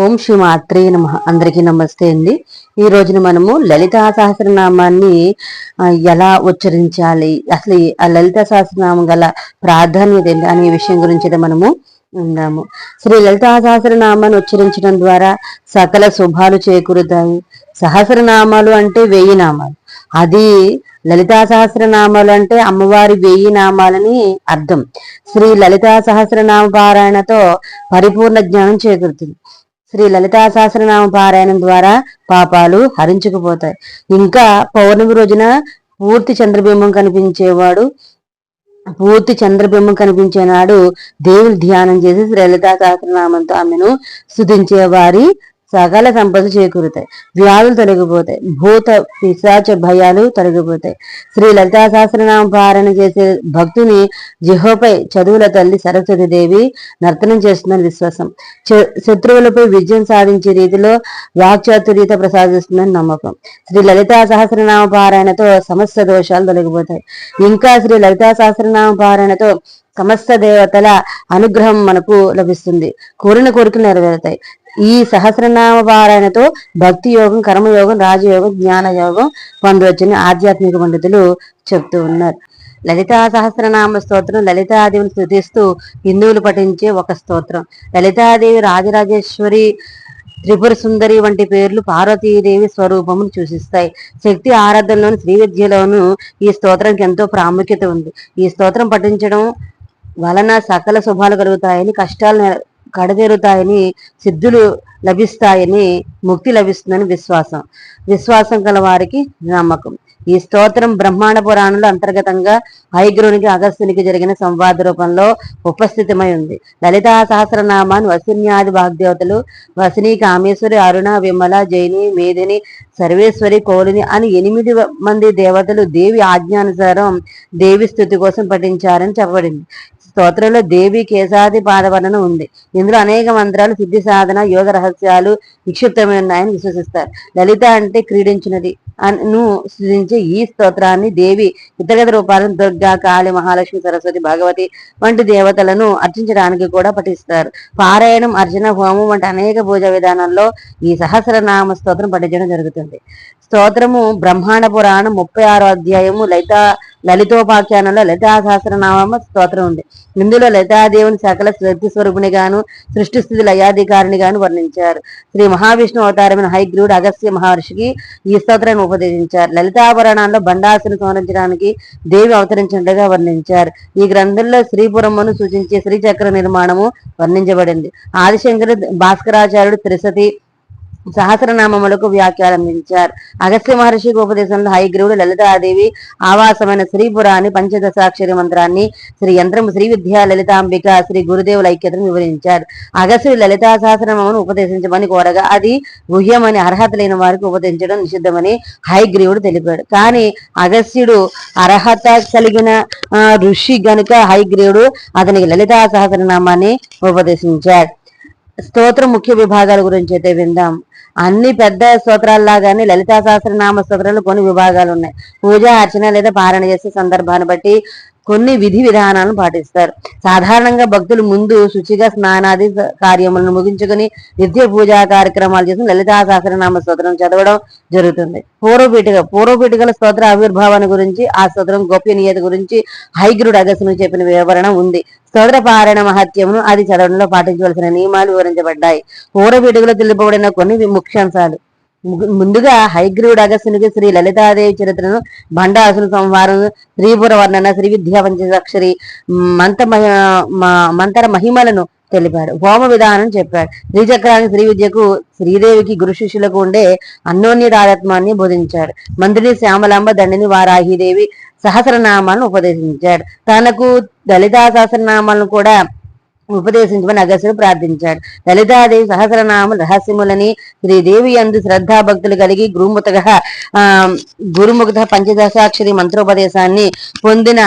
ఓం శ్రీ మాత్రే నమ. అందరికీ నమస్తే అండి. ఈ రోజున మనము లలితా సహస్రనామాన్ని ఎలా ఉచ్చరించాలి? అసలు ఈ ఆ లలితా సహస్రనామం గల ప్రాధాన్యత ఏంటి? అనే విషయం గురించి మనము ఉందాము శ్రీ లలితా సహస్రనామాన్ని ఉచ్చరించడం ద్వారా సకల శుభాలు చేకూరుతాయి. సహస్రనామాలు అంటే వెయ్యి నామాలు. అది లలితా సహస్రనామాలు అంటే అమ్మవారి వెయ్యి నామాలని అర్థం. శ్రీ లలితా సహస్రనామ పారాయణతో పరిపూర్ణ జ్ఞానం చేకూరుతుంది. శ్రీ లలితా సహస్రనామ పారాయణం ద్వారా పాపాలు హరించుకుపోతాయి. ఇంకా పౌర్ణమి రోజున పూర్తి చంద్రబింబం కనిపించేవాడు పూర్తి చంద్రబింబం కనిపించే నాడు దేవుని ధ్యానం చేసి శ్రీ లలితా సహస్రనామంతో ఆమెను స్తుతించే వారి సకల సంపద చేకూరుతాయి. వ్యాధులు తొలగిపోతాయి. భూత పిశాచ భయాలు తొలగిపోతాయి. శ్రీ లలితా సహస్రనామ పారాయణ చేసే భక్తుని జిహోపై చదువుల తల్లి సరస్వతి దేవి నర్తనం చేస్తుందని విశ్వాసం. శత్రువులపై విజయం సాధించే రీతిలో వాక్చాతుర్యత ప్రసాదిస్తుందని నమ్మకం. శ్రీ లలితా సహస్రనామ పారాయణతో సమస్త దోషాలు తొలగిపోతాయి. ఇంకా శ్రీ లలితా సహస్రనామ పారాయణతో సమస్త దేవతల అనుగ్రహం మనకు లభిస్తుంది. కోరిన కోరికలు నెరవేరుతాయి. ఈ సహస్రనామ పారాయణతో భక్తి యోగం కర్మయోగం రాజయోగం జ్ఞాన యోగం పొందవచ్చని ఆధ్యాత్మిక పండితులు చెప్తూ ఉన్నారు. లలితా సహస్రనామ స్తోత్రం లలితాదేవిని స్థుతిస్తూ హిందువులు పఠించే ఒక స్తోత్రం. లలితాదేవి రాజరాజేశ్వరి త్రిపుర సుందరి వంటి పేర్లు పార్వతీదేవి స్వరూపమును సూచిస్తాయి. శక్తి ఆరాధనలోని శ్రీ విద్యలోను ఈ స్తోత్రానికి ఎంతో ప్రాముఖ్యత ఉంది. ఈ స్తోత్రం పఠించడం వలన సకల శుభాలు కలుగుతాయని కష్టాలు కడదేరుతాయని సిద్ధులు లభిస్తాయని ముక్తి లభిస్తుందని విశ్వాసం. విశ్వాసం గల వారికి నమ్మకం. ఈ స్తోత్రం బ్రహ్మాండ పురాణంలో అంతర్గతంగా హైగ్రునికి అగస్త్యునికి జరిగిన సంవాద రూపంలో ఉపస్థితమై ఉంది. లలితా సహస్రనామాన్ని వసిన్యాది వాగ్దేవతలు వసిని కామేశ్వరి అరుణ విమల జైని మేధిని సర్వేశ్వరి కోలిని అని ఎనిమిది మంది దేవతలు దేవి ఆజ్ఞానుసారం దేవి స్థుతి కోసం పఠించారని చెప్పబడింది. స్తోత్రంలో దేవి కేశాది పాదవర్ణన ఉంది. ఇందులో అనేక మంత్రాలు సిద్ధి సాధన యోగ రహస్యాలు నిక్షిప్తమై ఉన్నాయని విశ్వసిస్తారు. లలిత అంటే క్రీడించినది. అను సృజించే ఈ స్తోత్రాన్ని దేవి ఇతరగత రూపాలను దుర్గా కాళి మహాలక్ష్మి సరస్వతి భగవతి వంటి దేవతలను అర్చించడానికి కూడా పఠిస్తారు. పారాయణం అర్చన హోమం వంటి అనేక పూజ విధానాల్లో ఈ సహస్రనామ స్తోత్రం పఠించడం జరుగుతుంది. స్తోత్రము బ్రహ్మాండ పురాణం ముప్పై ఆరో అధ్యాయము లలిత లలితోపాఖ్యానంలో లలితా సహస్రనామ స్తోత్రం ఉంది. ఇందులో లలితాదేవుని సకల శక్తి స్వరూపుని గాను సృష్టి స్థితి లయాధికారిని గాను వర్ణించారు. శ్రీ మహావిష్ణు అవతారమైన హైగ్రీవుడు అగస్త్య మహర్షికి ఈ స్తోత్రాన్ని ఉపదేశించారు. లలితాభరణాల్లో బండాసుని సంహరించడానికి దేవి అవతరించినట్టుగా వర్ణించారు. ఈ గ్రంథంలో శ్రీపురమ్మను సూచించే శ్రీచక్ర నిర్మాణము వర్ణించబడింది. ఆదిశంకరు భాస్కరాచార్యుడు త్రిసతి సహస్రనామములకు వ్యాఖ్యానించారు అగస్త్య మహర్షికి ఉపదేశంలో హైగ్రీవుడు లలితాదేవి ఆవాసమైన శ్రీపురాన్ని పంచదశాక్షరి మంత్రాన్ని శ్రీ యంత్రం శ్రీ విద్యా లలితాంబిక శ్రీ గురుదేవుల ఐక్యతను వివరించారు. అగస్త్యుడు లలితా సహస్రనామను ఉపదేశించమని కోరగా అది గుహ్యమని అర్హత లేని వారికి ఉపదేశించడం నిషిద్ధమని హైగ్రీవుడు తెలిపాడు. కానీ అగస్త్యుడు అర్హత కలిగిన ఋషి గనుక హైగ్రీవుడు అతనికి లలితా సహస్రనామాన్ని ఉపదేశించాడు. స్తోత్ర ముఖ్య విభాగాల గురించి అయితే విందాం. అన్ని పెద్ద స్తోత్రాల్లాగానే లలితా సహస్రనామ స్తోత్రాలు కొన్ని విభాగాలు ఉన్నాయి. పూజ అర్చన లేదా పారణ చేసే సందర్భాన్ని బట్టి కొన్ని విధి విధానాలను పాటిస్తారు. సాధారణంగా భక్తులు ముందు శుచిగా స్నానాది కార్యములను ముగించుకుని నిత్య పూజా కార్యక్రమాలు చేసి లలితా సహస్రనామ స్తోత్రం చదవడం జరుగుతుంది. పూర్వపీఠిక పూర్వపీఠికల స్తోత్ర ఆవిర్భావాన్ని గురించి ఆ స్తోత్రం గోప్యనీయత గురించి హైగ్రుడు అగస్సును చెప్పిన వివరణ ఉంది. స్తోత్ర పారాయణ మహత్యమును అది చదవడంలో పాటించవలసిన నియమాలు వివరించబడ్డాయి. పూర్వపీఠికలో తెలుపబడిన కొన్ని వి- ముఖ్యాంశాలు. ముందుగా హైగ్రీవుడు అగస్సునికి శ్రీ లలితాదేవి చరిత్రను బండాసుల సంవారం త్రిపుర వర్ణన శ్రీ విద్యా పంచక్షరి మంత మహి- మ- మంతర మహిమలను తెలిపాడు. హోమ విధానం చెప్పాడు. శ్రీచక్రానికి శ్రీ విద్యకు శ్రీదేవికి గురు శిష్యులకు ఉండే అన్నోన్య తారత్మాన్ని బోధించాడు. మంత్రిని శ్యామలాంబ దండిని వారాహిదేవి సహస్రనామాలను ఉపదేశించాడు. తనకు దళితా సహస్రనామాలను కూడా ఉపదేశించమని అగస్యుడు ప్రార్థించాడు. లలితాదేవి సహస్రనామ రహస్యములని శ్రీదేవి అందు శ్రద్ధాభక్తులు కలిగి గురుముఖగా ఆ గురుముఖ పంచదశాక్షరి మంత్రోపదేశాన్ని పొందిన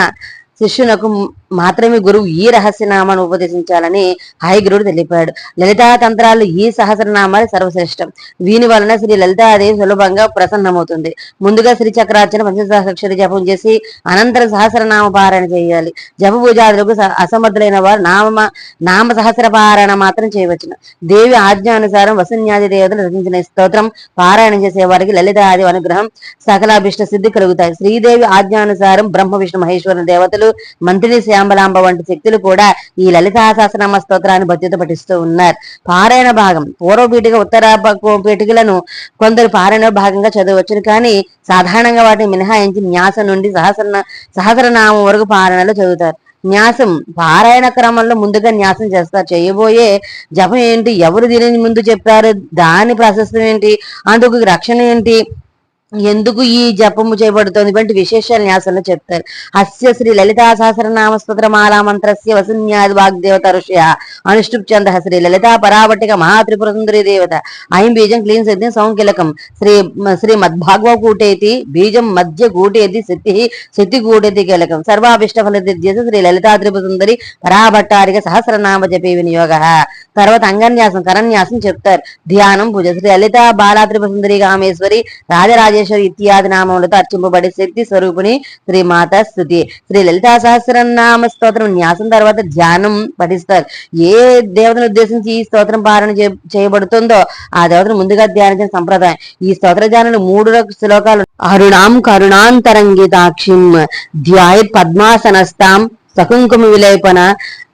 శిష్యునకు మాత్రమే గురువు ఈ రహస్యనామాను ఉపదేశించాలని హయగ్రుడు తెలిపాడు. లలితా తంత్రాలు ఈ సహస్రనామాలు సర్వశ్రేష్టం. దీని వలన శ్రీ లలితాదేవి సులభంగా ప్రసన్నమవుతుంది. ముందుగా శ్రీ చక్రార్చన పంచసహస్రక్షరి జపం చేసి అనంతరం సహస్రనామ పారాయణ చేయాలి. జప పూజాదులకు అసమర్థులైన వారు నామ నామ సహస్ర పారాయణ మాత్రం చేయవచ్చును. దేవి ఆజ్ఞానుసారం వసన్యాది దేవతలు రచించిన స్తోత్రం పారాయణ చేసే వారికి లలితాది అనుగ్రహం సకలాభిష్ట సిద్ధి కలుగుతాయి. శ్రీదేవి ఆజ్ఞానుసారం బ్రహ్మ విష్ణు మహేశ్వర దేవతలు మంత్రిని శ్యాంబలాంబ వంటి శక్తులు కూడా ఈ లలితా సహస్రనామ స్తోత్రాన్ని భక్తితో పఠిస్తూ ఉన్నారు. పారాయణ భాగం. పూర్వ పీఠిక ఉత్తర పీఠికలను కొందరు పారాయణ భాగంగా చదవచ్చును. కానీ సాధారణంగా వాటిని మినహాయించి న్యాసం నుండి సహస్ర సహస్రనామం వరకు పారాయణలో చదువుతారు. న్యాసం. పారాయణ క్రమంలో ముందుగా న్యాసం చేస్తారు. చేయబోయే జపం ఏంటి? ఎవరు దీనిని ముందు చెప్పారు? దాని ప్రశస్తం ఏంటి? అందుకు రక్షణ ఏంటి? ఎందుకు ఈ జపము చేయబడుతోంది వంటి విశేషాలు న్యాసంలో చెప్తారు. అస్య శ్రీ లలితా సహస్రనామ స్తోత్రమాలా మంత్రస్య వసన్యాది వాగ్దేవత ఋషయ. అనుష్ఠుప్ చంద శ్రీ లలితా పరావటిక మహాత్రిపుర సుందరి దేవత. ఐం బీజం క్లీన్ సిద్ధి సౌంకిలకం. శ్రీ శ్రీ మద్భాగవ కూటేతి బీజం మధ్య కూటేతి శక్తి శక్తి కూటేతి కీలకం. సర్వాభిష్ట ఫలదిద్యత శ్రీ లలితా త్రిపుర సుందరి పరాభట్టారిక సహస్రనామ జపే వినియోగ. తర్వాత అంగన్యాసం కరన్యాసం చెప్తారు. ధ్యానం పూజ. శ్రీ లలితా బాలా త్రిపుర సుందరి కామేశ్వరి రాజరాజేశ్వరి ఇత్యాది నామములతో అర్చింపబడే శక్తి స్వరూపిణి శ్రీ మాత స్థుతి శ్రీ లలితా సహస్రనామ స్తోత్రం న్యాసం తర్వాత ధ్యానం పఠిస్తారు. ఏ దేవతను ఉద్దేశించి ఈ స్తోత్రం పారణ చేయబడుతుందో ఆ దేవతను ముందుగా ధ్యానించిన సంప్రదాయం. ఈ స్తోత్ర ధ్యానంలో మూడు శ్లోకాలు అరుణాం కరుణాంతరంగితాక్షిం ధ్యాయ పద్మాసనస్తాం సకుంకుమ విలేపన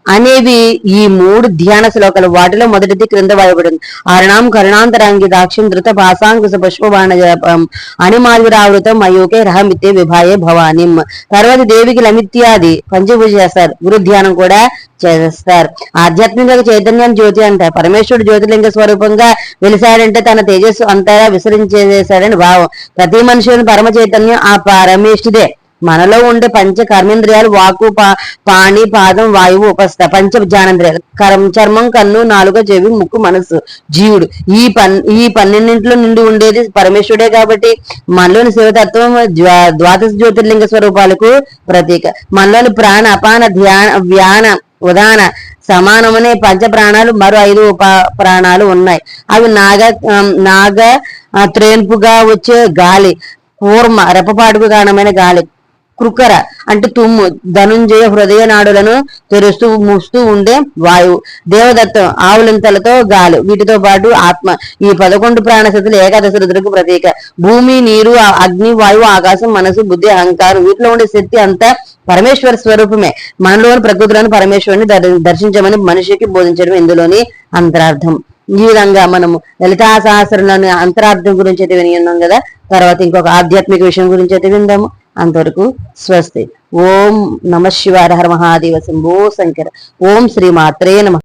అనేవి ఈ మూడు ధ్యాన శ్లోకాలు. వాటిలో మొదటిది క్రింద వాయబడింది అరణాం కరుణాంతరాంగి దాక్షిం ధృత భాసాంకుశ పుష్పబాణ జపం అణిమాధురావృతం మయూకే రహమిత్తే విభాయే భవానిం. తర్వాత దేవికి లమిత్యాది పంచభూజ చేస్తారు. గురు ధ్యానం కూడా చేస్తారు. ఆధ్యాత్మిక చైతన్యం జ్యోతి అంటారు పరమేశ్వరుడు జ్యోతిలింగ స్వరూపంగా వెలిసాడంటే తన తేజస్సు అంతరా విసరించేసాడని భావం. ప్రతి మనుషుని పరమ చైతన్యం ఆ పరమేష్ఠుడే మనలో ఉండే పంచ కర్మేంద్రియాలు వాకు పా- పాణి పాదం వాయువు ఉపస్థ పంచ జ్ఞానేంద్రియాలు కరం చర్మం కన్ను నాలుగ చెవి ముక్కు మనసు జీవుడు. ఈ పన్ ఈ పన్నెండింటిలో నిండి ఉండేది పరమేశ్వరుడే కాబట్టి మనలోని శివతత్వం ద్వాదశ జ్యోతిర్లింగ స్వరూపాలకు ప్రతీక. మనలోని ప్రాణ అపాన ధ్యాన వ్యాన ఉదాన సమానమనే పంచ ప్రాణాలు మరో ఐదు ఉప ప్రాణాలు ఉన్నాయి. అవి నాగ నాగ త్రేన్పుగా వచ్చే గాలి కూర్మ రెప్పపాటుకు కారణమైన గాలి. కృకర అంటే తుమ్ము. ధనుంజయ హృదయ నాడులను తెరుస్తూ మూస్తూ ఉండే వాయువు. దేవదత్తం ఆవులింతలతో గాలి. వీటితో పాటు ఆత్మ. ఈ పదకొండు ప్రాణశతులు ఏకాదశ రుద్రకు ప్రతీక. భూమి నీరు అగ్ని వాయువు ఆకాశం మనసు బుద్ధి అహంకారం. వీటిలో ఉండే శక్తి అంతా పరమేశ్వర స్వరూపమే. మనలోని ప్రకృతిలోని పరమేశ్వరుని దర్- దర్శించమని మనిషికి బోధించడం ఇందులోని అంతరార్థం. ఈ విధంగా మనము లలితా సహస్రంలోని అంతరార్థం గురించి అయితే విని ఉన్నాం కదా. తర్వాత ఇంకొక ఆధ్యాత్మిక విషయం గురించి అయితే విందాము. అంతవరకు స్వస్తి. ఓం నమ శివాయ హర మహాదేవ శంభో శంకర. ఓం శ్రీ మాత్రే నమ.